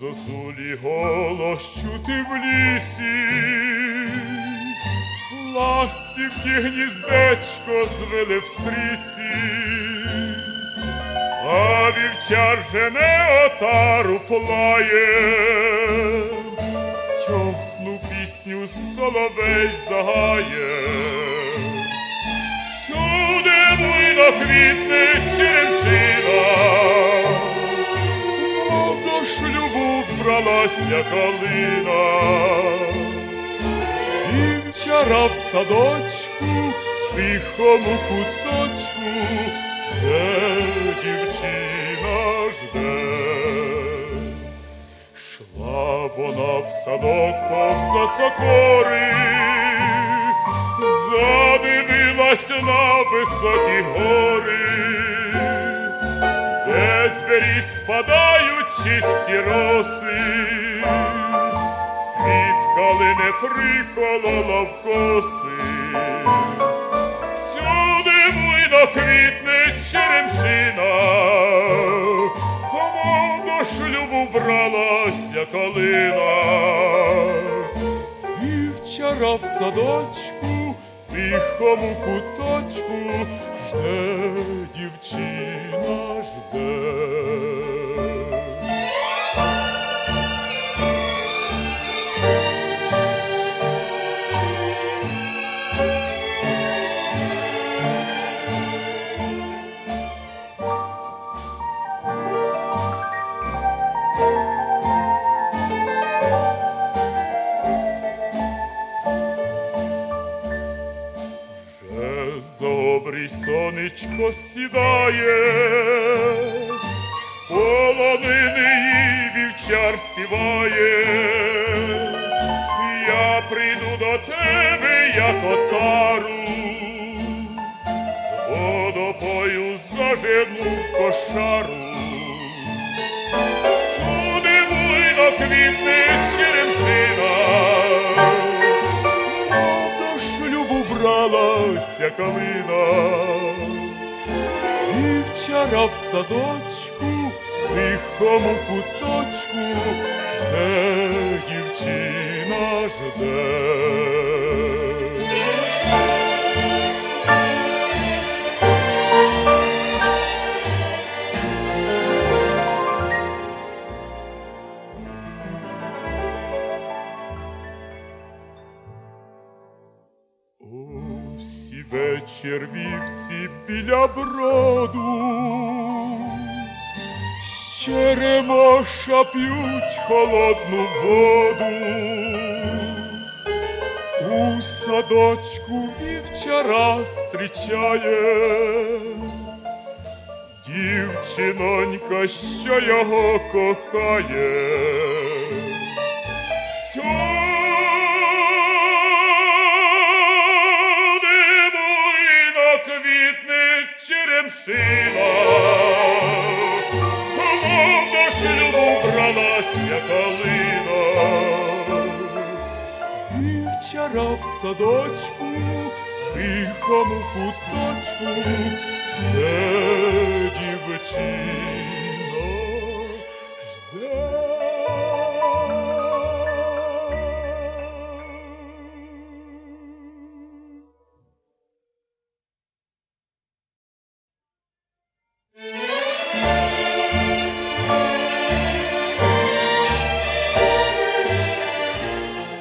зозулі голос чути в лісі, ластівки гніздечко звели в стрісі, а вівчар жене отару плає, тьохну пісню соловей загає. Всюди буйно квітне шлюбу бралася калина, і вчора в садочку, тихому куточку, жде дівчина жде. Шла вона в садок повз сокори, задивилась на високі гори, де з беріз спадають чисті роси, цвіт калини приколола в коси, всюди буйно квітне черемшина, кому шлюбу бралася калина. І вчора в садочку, в тихому куточку, жде дівчина жде. За обрій сонечко сідає, з полонини їй вівчар співає. Я прийду до тебе, як отару, з водопою зажену кошару. Калина, і вчора в садочку, тихому куточку, жде дівчина жде. Вечір вівці біля броду, з черемоша п'ють холодну воду. У садочку вівчара зустрічає дівчинонька, що його кохає. Мов до шлюбу бралася калина. І вчора в садочку, тихому куточку,